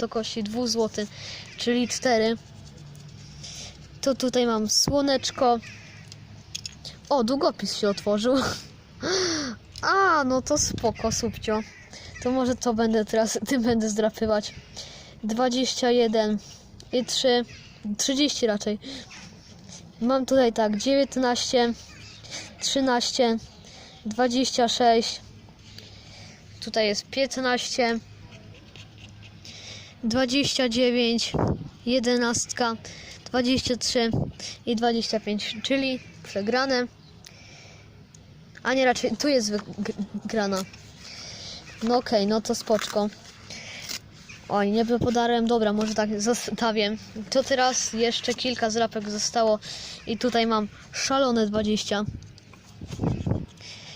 wysokości 2 zł, czyli 4. To tutaj mam słoneczko. O, długopis się otworzył. A, no to spoko, subcio. To może to będę teraz, tym będę zdrapywać. 21 i 3, 30 raczej. Mam tutaj tak, 19, 13, 26, tutaj jest 15, 29, 11, 23 i 25, czyli przegrane. A nie raczej, tu jest wygrana. No okej, no to spoczko. Oj, nie podarłem, dobra, może tak zostawię. To teraz jeszcze kilka zrapek zostało i tutaj mam szalone 20.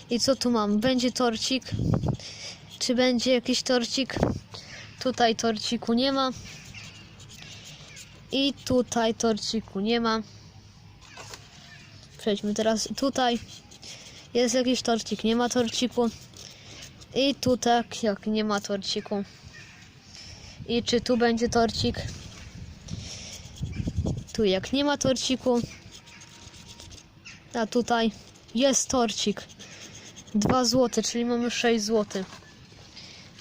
I co tu mam? Będzie torcik? Czy będzie jakiś torcik? Tutaj torciku nie ma. I tutaj torciku nie ma. Przejdźmy teraz tutaj. Jest jakiś torcik, nie ma torciku. I tu tak jak nie ma torciku. I czy tu będzie torcik? Tu jak nie ma torciku. A tutaj jest torcik. 2 zł, czyli mamy 6 zł.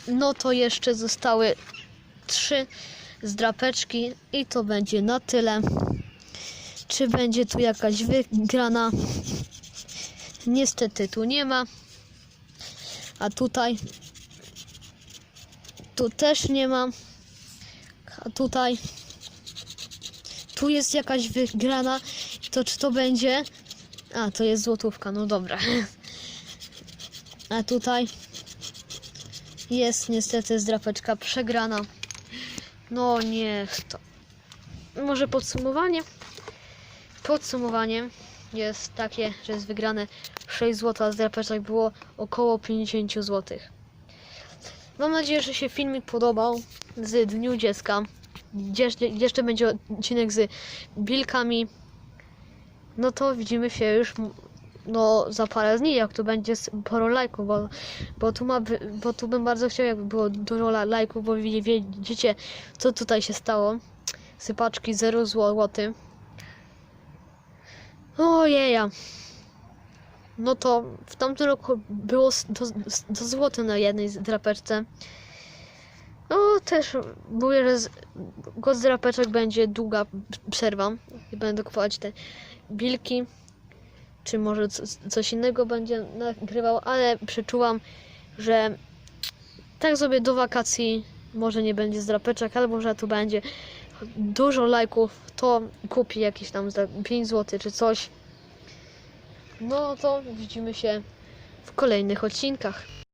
No to jeszcze zostały 3 zdrapeczki i to będzie na tyle. Czy będzie tu jakaś wygrana? Niestety tu nie ma. A tutaj tu też nie ma. A tutaj tu jest jakaś wygrana. To czy to będzie? A, to jest złotówka, no dobra. A tutaj jest niestety zdrapeczka przegrana. No niech to. Może podsumowanie? Podsumowanie jest takie, że jest wygrane 6 zł, a zdrapeczek było około 50 zł. Mam nadzieję, że się filmik podobał z Dniu Dziecka. Jeszcze, jeszcze będzie odcinek z bilkami. No to widzimy się już no, za parę dni, jak tu będzie sporo lajków, bo, bo, tu ma, bo tu bym bardzo chciał, jakby było dużo la- lajków, bo widzicie, co tutaj się stało. Sypaczki 0 zł. Ojeja. No to w tamtym roku było do, do złote na jednej drapeczce. No też mówię, że z drapeczek będzie długa przerwa i będę kupować te bilki czy może co- coś innego będzie nagrywał, ale przeczułam, że tak sobie do wakacji może nie będzie zdrapeczek, albo że tu będzie dużo lajków, to kupi jakieś tam za 5 zł czy coś. No to widzimy się w kolejnych odcinkach.